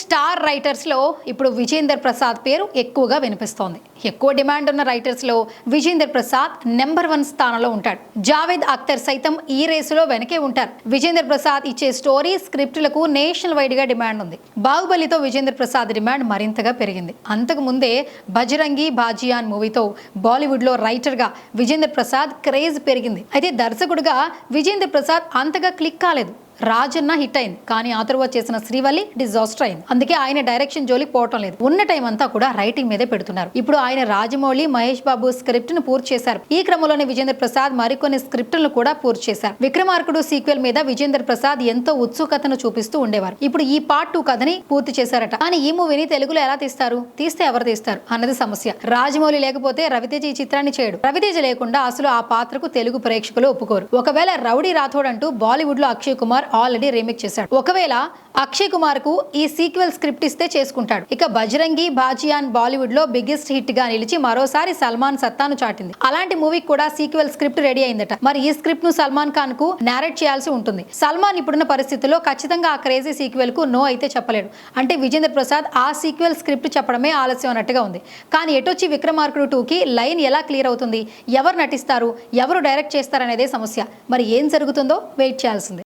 Star రైటర్స్లో ఇప్పుడు విజేందర్ ప్రసాద్ పేరు ఎక్కువగా వినిపిస్తోంది. ఎక్కువ డిమాండ్ ఉన్న రైటర్స్లో విజేందర్ ప్రసాద్ నెంబర్ వన్ స్థానంలో ఉంటాడు. జావేద్ అఖ్తర్ సైతం ఈ రేసులో వెనకే ఉంటారు. విజేందర్ ప్రసాద్ ఇచ్చే స్టోరీ స్క్రిప్టులకు నేషనల్ వైడ్గా డిమాండ్ ఉంది. బాహుబలితో విజేందర్ ప్రసాద్ డిమాండ్ మరింతగా పెరిగింది. అంతకు ముందే బజరంగి బాజియాన్ మూవీతో బాలీవుడ్లో రైటర్గా విజేందర్ ప్రసాద్ క్రేజ్ పెరిగింది. అయితే దర్శకుడిగా విజేందర్ ప్రసాద్ అంతగా క్లిక్ కాలేదు. రాజన్న హిట్ అయింది. కానీ ఆ తర్వాత చేసిన శ్రీవల్లి డిజాస్టర్ అయింది. అందుకే ఆయన డైరెక్షన్ జోలికి పోవటం లేదు. ఉన్న టైం అంతా కూడా రైటింగ్ మీదే పెడుతున్నారు. ఇప్పుడు ఆయన రాజమౌళి మహేష్ బాబు స్క్రిప్ట్ను పూర్తి చేశారు. ఈ క్రమంలోనే విజేంద్ర ప్రసాద్ మరికొన్ని స్క్రిప్టులను కూడా పూర్తి చేశారు. విక్రమార్కుడు సీక్వెల్ మీద విజేంద్ర ప్రసాద్ ఎంతో ఉత్సుకతను చూపిస్తూ ఉండేవారు. ఇప్పుడు ఈ పార్ట్ టూ కథని పూర్తి చేశారట. కానీ ఈ మూవీని తెలుగులో ఎలా తీస్తారు? తీస్తే ఎవరు తీస్తారు? అన్నది సమస్య. రాజమౌళి లేకపోతే రవితేజ ఈ చిత్రాన్ని చేయడు. రవితేజ లేకుండా అసలు ఆ పాత్రకు తెలుగు ప్రేక్షకులు ఒప్పుకోరు. ఒకవేళ రౌడీ రాథోడ్ అంటూ బాలీవుడ్లో అక్షయ్ కుమార్ ఆల్రెడీ రీమేక్ చేశాడు. ఒకవేళ అక్షయ్ కుమార్కు ఈ సీక్వెల్ స్క్రిప్ట్ ఇస్తే చేసుకుంటాడు. ఇక బజరంగి బాజియాన్ బాలీవుడ్లో బిగ్గెస్ట్ హిట్గా నిలిచి మరోసారి సల్మాన్ సత్తాను చాటింది. అలాంటి మూవీకి కూడా సీక్వెల్ స్క్రిప్ట్ రెడీ అయిందట. మరి ఈ స్క్రిప్ట్ను సల్మాన్ ఖాన్కు నేరేట్ చేయాల్సి ఉంటుంది. సల్మాన్ ఇప్పుడున్న పరిస్థితుల్లో ఖచ్చితంగా ఆ క్రేజీ సీక్వెల్కు నో అయితే చెప్పలేడు. అంటే విజేంద్ర ప్రసాద్ ఆ సీక్వెల్ స్క్రిప్ట్ చెప్పడమే ఆలస్యం అన్నట్టుగా ఉంది. కానీ ఎటొచ్చి విక్రమార్కుడు టూకి లైన్ ఎలా క్లియర్ అవుతుంది? ఎవరు నటిస్తారు? ఎవరు డైరెక్ట్ చేస్తారనేదే సమస్య. మరి ఏం జరుగుతుందో వెయిట్ చేయాల్సిందే.